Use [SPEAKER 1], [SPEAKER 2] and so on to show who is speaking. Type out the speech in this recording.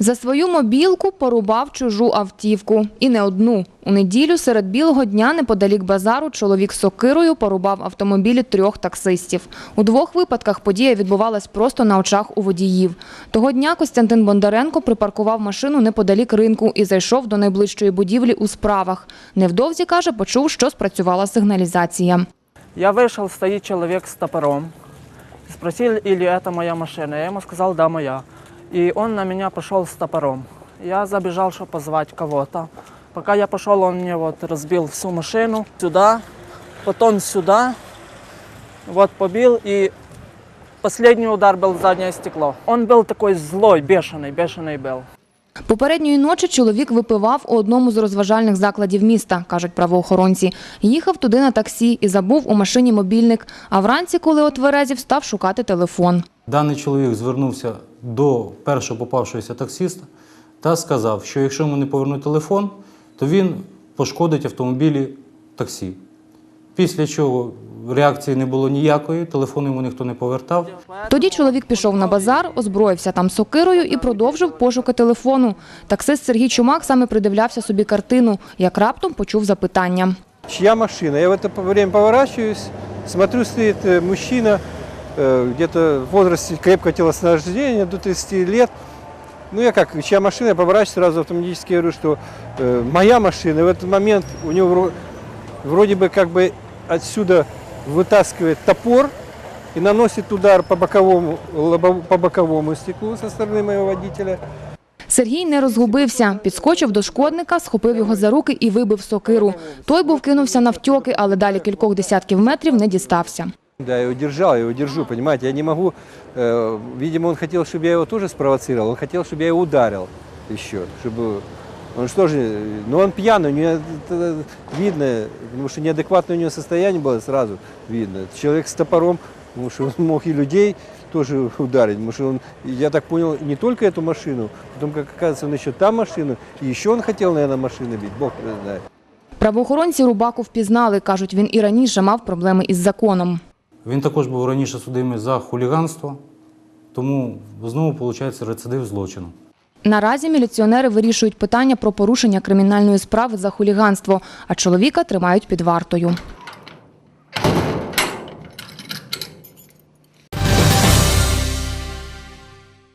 [SPEAKER 1] За свою мобілку порубав чужу автівку. І не одну. У неділю серед білого дня неподалік базару чоловік з сокирою порубав автомобілі трьох таксистів. У двох випадках подія відбувалась просто на очах у водіїв. Того дня Костянтин Бондаренко припаркував машину неподалік ринку і зайшов до найближчої будівлі у справах. Невдовзі, каже, почув, що спрацювала сигналізація.
[SPEAKER 2] Я вышел, стоит человек с топором. Спросил, или это моя машина. Я ему сказал, да, моя. И он на меня пошел с топором. Я забежал, чтобы позвать кого-то. Пока я пошел, он мне вот разбил всю машину. Сюда, потом сюда. Вот побил и последний удар был в заднее стекло. Он был такой злой, бешеный, бешеный был.
[SPEAKER 1] Попередньої ночі чоловік випивав у одному з розважальних закладів міста, кажуть правоохоронці. Їхав туди на таксі і забув у машині мобільник. А вранці, коли отверезів, став шукати телефон.
[SPEAKER 3] Даний чоловік звернувся до першого попавшогося таксиста та сказав, що якщо йому не повернуть телефон, то він пошкодить автомобілі таксі. Після чого реакції не було ніякої, телефон йому ніхто не повертав.
[SPEAKER 1] Тоді чоловік пішов на базар, озброївся там сокирою і продовжив пошуки телефону. Таксист Сергій Чумак саме придивлявся собі картину, як раптом почув запитання.
[SPEAKER 4] чья машина. Я в это время поворачиваюсь, смотрю, стоит э, мужчина, э, где-то в возрасте крепкого телосложения, до 30 лет. Ну, я как, чья машина, я поворачиваюсь, сразу автоматически говорю, что э, моя машина. И в этот момент у него вро- вроде бы как бы отсюда вытаскивает топор и наносит удар по боковому, лобов- по боковому стеклу со стороны моего водителя.
[SPEAKER 1] Сергій не розгубився, підскочив до шкодника, схопив його за руки і вибив сокиру. Той був кинувся навтьоки, але далі кількох десятків метрів не дістався.
[SPEAKER 4] Да, я его держал, я его держу, понимаете, я не могу, э, видимо, он хотел, чтобы я его тоже спровоцировал, он хотел, чтобы я его ударил еще, чтобы, он что же, ну он пьяный, у него это видно, потому что неадекватное у него состояние было сразу видно, человек с топором, потому что он мог и людей тоже ударить, потому что он, я так понял, не только эту машину, потом, как оказывается, он еще там машину, и еще он хотел, наверное, машины бить, бог его знает.
[SPEAKER 1] Правоохоронці Рубаку впізнали. Кажуть, він і раніше мав проблеми із законом.
[SPEAKER 3] Він також був раніше судимий за хуліганство, тому знову виходить рецидив злочину.
[SPEAKER 1] Наразі міліціонери вирішують питання про порушення кримінальної справи за хуліганство, а чоловіка тримають під вартою.